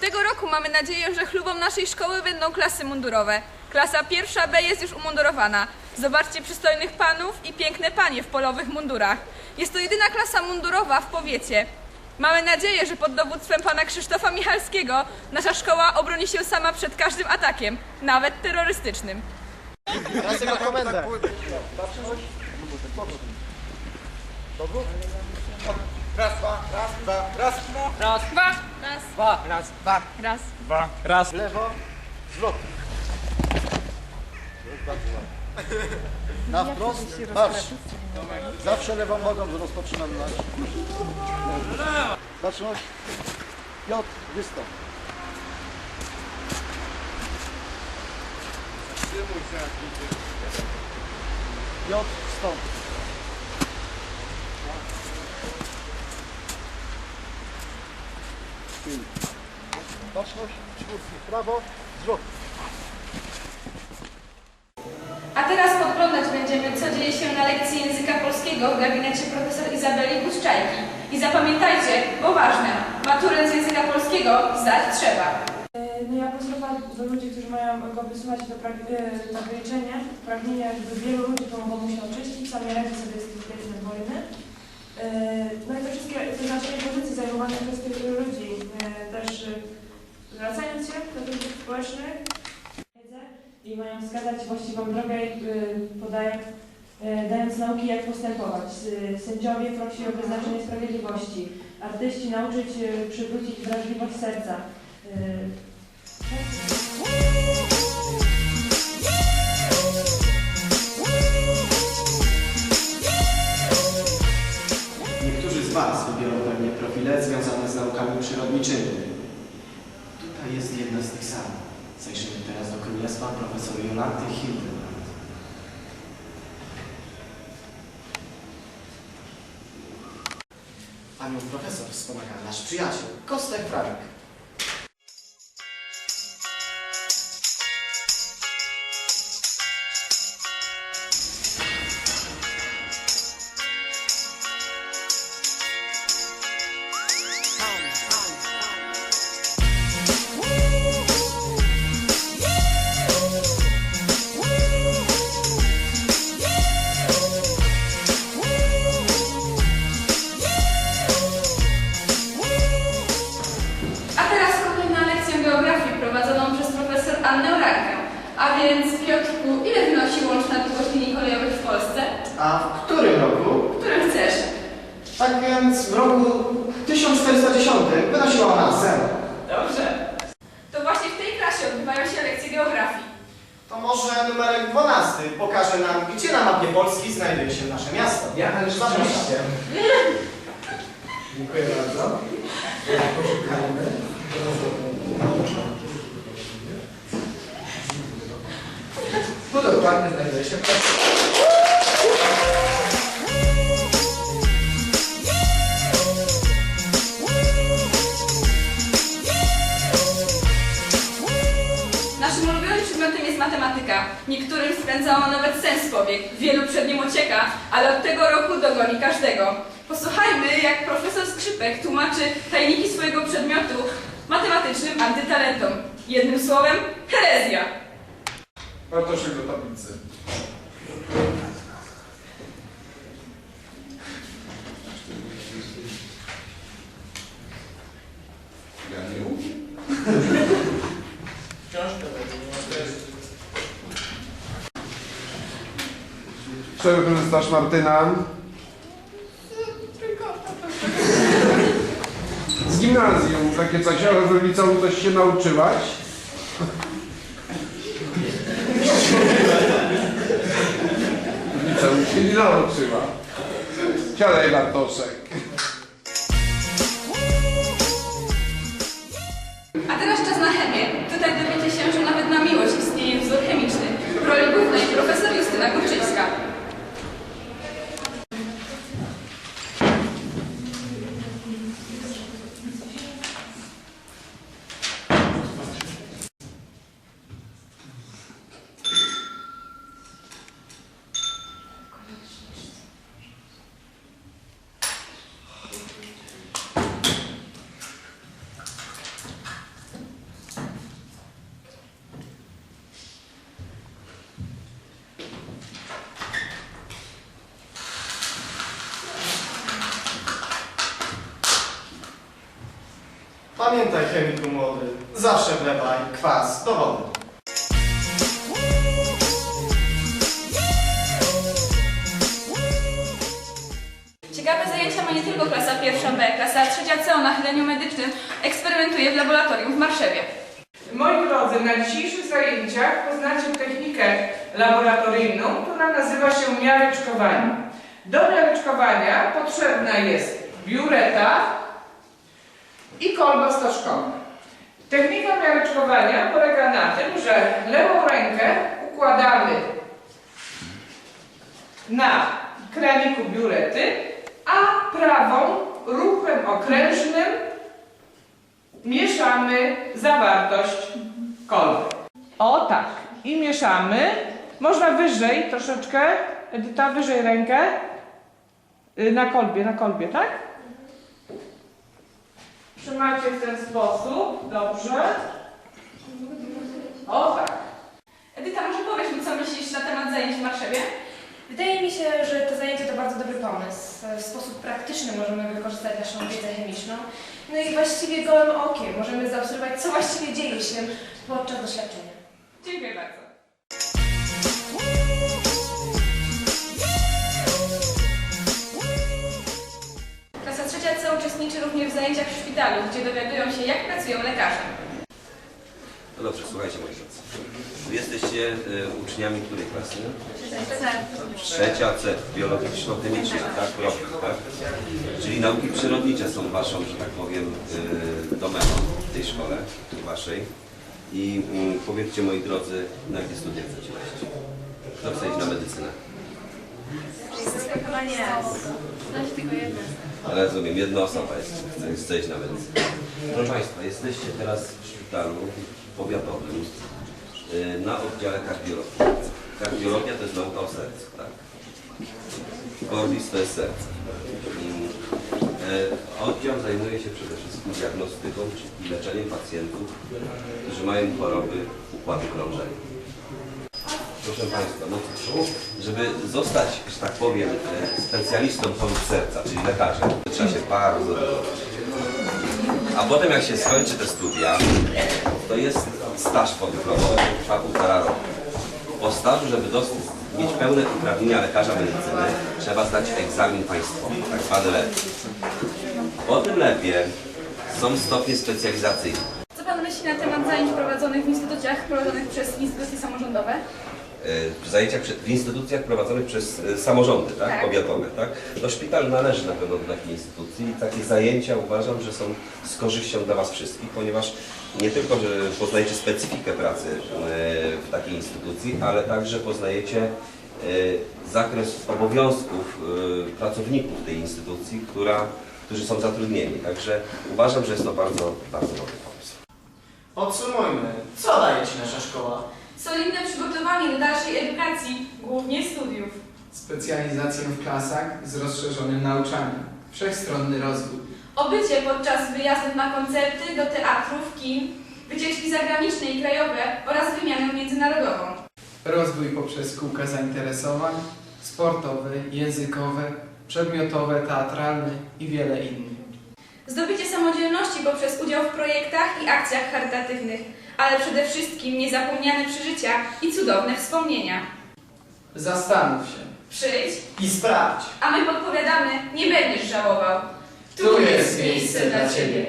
tego roku mamy nadzieję, że chlubą naszej szkoły będą klasy mundurowe. Klasa pierwsza B jest już umundurowana. Zobaczcie przystojnych panów i piękne panie w polowych mundurach. Jest to jedyna klasa mundurowa w powiecie. Mamy nadzieję, że pod dowództwem pana Krzysztofa Michalskiego nasza szkoła obroni się sama przed każdym atakiem, nawet terrorystycznym. Raz jego komendę. Raz, dwa, raz, dwa, raz, dwa. Raz, dwa, raz, Dwa, raz, dwa. raz. Dwa. Raz. W lewo, zwrot. Na wprost, marsz. Zawsze lewą nogą rozpoczynamy marsz. Baczność. J, wystąp. J, wstąp. Baczność, czwórki w prawo, zwrot. A teraz podglądać będziemy, co dzieje się na lekcji języka polskiego w gabinecie profesor Izabeli Guszczajki. I zapamiętajcie, bo ważne, maturę z języka polskiego zdać trzeba. No ja posłucham do ludzi, którzy mają go wysłuchać do prag- e, na wyliczenie, pragnienia, jakby wielu ludzi pomogą mu się oczyścić, sam nie radzi sobie z tym pięknym wojny. E, No i te wszystkie te znaczenie pozycji zajmowane przez tych ludzi, e, też e, zwracając się do grup społecznych i mają wskazać właściwą drogę, podaję, e, dając nauki jak postępować. Sędziowie prosi o wyznaczenie sprawiedliwości, artyści nauczyć e, przywrócić wrażliwość serca. E, Niektórzy z Was wybiorą pewnie profile związane z naukami przyrodniczymi. Tutaj jest jedna z tych sal. Zajrzymy teraz do królestwa profesor Jolanty Hildebrand. Panią profesor wspomaga nasz przyjaciel, Kostek Franek. Łączna długość linii kolejowych w Polsce? A w którym roku? Którym chcesz? Tak więc w roku 1410 wynosiła ona zero. Dobrze. To właśnie w tej klasie odbywają się lekcje geografii. To może numerek 12 pokaże nam, gdzie na mapie Polski znajduje się nasze miasto. Ja, ale rzeczywiście. Dziękuję bardzo. Poszukajmy. Tu dokładnie znajduje się Naszym ulubionym przedmiotem jest matematyka. Niektórym spędza ona nawet sens powiek. Wielu przed nim ucieka, ale od tego roku dogoni każdego. Posłuchajmy, jak profesor Skrzypek tłumaczy tajniki swojego przedmiotu matematycznym antytalentom. Jednym słowem, herezja. Bartoszek do tablicy. Ja nie umiem. Książkę Czego korzystasz Martyna? Z gimnazjum takie coś, ale w liceum coś się nauczyłaś? W się nie nauczyła. Siadaj Bartoszek. A teraz czas na chemię. Tutaj dowiecie się, że nawet na miłość istnieje wzór chemiczny. W roli głównej profesor Justyna Górczyńska. Pamiętaj, chemiku młody, zawsze wlewaj kwas do wody. Ciekawe zajęcia ma nie tylko klasa pierwsza B, klasa trzecia C o nachyleniu medycznym eksperymentuje w laboratorium w Marszewie. Moi drodzy, na dzisiejszych zajęciach poznacie technikę laboratoryjną, która nazywa się miareczkowanie. Do miareczkowania potrzebna jest biureta i kolba stożkowa. Technika miareczkowania polega na tym, że lewą rękę układamy na kraniku biurety, a prawą ruchem okrężnym mieszamy zawartość kolby. O tak. I mieszamy. Można wyżej troszeczkę. Edyta, wyżej rękę. Y, Na kolbie, na kolbie, tak? Trzymacie w ten sposób. Dobrze. O tak. Edyta, może powiesz mi, co myślisz na temat zajęć w Marszewie? Wydaje mi się, że to zajęcie to bardzo dobry pomysł. W sposób praktyczny możemy wykorzystać naszą wiedzę chemiczną. No i właściwie gołym okiem możemy zaobserwować, co właściwie dzieje się podczas doświadczenia. Dziękuję bardzo. C uczestniczy również w zajęciach w szpitalu, gdzie dowiadują się, jak pracują lekarze. No dobrze, słuchajcie moi drodzy. Wy jesteście y, uczniami której klasy? Trzecia C, biologiczno-chemiczna, tak? Profil, tak? Czyli nauki przyrodnicze są waszą, że tak powiem, y, domeną w tej szkole, w waszej. I mm, powiedzcie moi drodzy, na jakie studia chcecie iść? Kto chce iść na medycynę? Ale rozumiem, jedna osoba jest, chce, iść na medycynę. Proszę Państwa, jesteście teraz w szpitalu powiatowym y, na oddziale kardiologii. Kardiologia to jest nauka o sercu, tak? Cordis to jest serce. Mm, e, Oddział zajmuje się przede wszystkim diagnostyką i leczeniem pacjentów, którzy mają choroby układu krążenia. Proszę Państwa, no żeby zostać, że tak powiem, e, specjalistą chorób serca, czyli lekarzem, to trzeba się bardzo dużo A potem jak się skończy te studia, to jest staż podyplomowy, trwa półtora roku. Po stażu, żeby dostać, mieć pełne uprawnienia lekarza medycyny, trzeba zdać egzamin państwowy, tak zwany LEP. Po tym lepie są stopnie specjalizacyjne. Co Pan myśli na temat zajęć prowadzonych w instytucjach prowadzonych przez instytucje samorządowe? W zajęciach w instytucjach prowadzonych przez e, samorządy, tak? Tak. Powiatowe, tak? No szpital należy na pewno do takiej instytucji i takie zajęcia uważam, że są z korzyścią dla Was wszystkich, ponieważ nie tylko, że poznajecie specyfikę pracy e, w takiej instytucji, ale także poznajecie e, zakres obowiązków e, pracowników tej instytucji, która, którzy są zatrudnieni. Także uważam, że jest to bardzo, bardzo dobry pomysł. Podsumujmy, co daje Ci nasza szkoła? Solidne przygotowanie do dalszej edukacji, głównie studiów. specjalizację w klasach z rozszerzonym nauczaniem, wszechstronny rozwój, Obycie podczas wyjazdów na koncerty, do teatrów, kin, wycieczki zagraniczne i krajowe oraz wymianę międzynarodową. rozwój poprzez kółka zainteresowań, sportowe, językowe, przedmiotowe, teatralne i wiele innych. Zdobycie samodzielności poprzez udział w projektach i akcjach charytatywnych, ale przede wszystkim niezapomniane przeżycia i cudowne wspomnienia. Zastanów się. Przyjdź, I sprawdź! a my podpowiadamy, nie będziesz żałował. Tu jest miejsce dla Ciebie.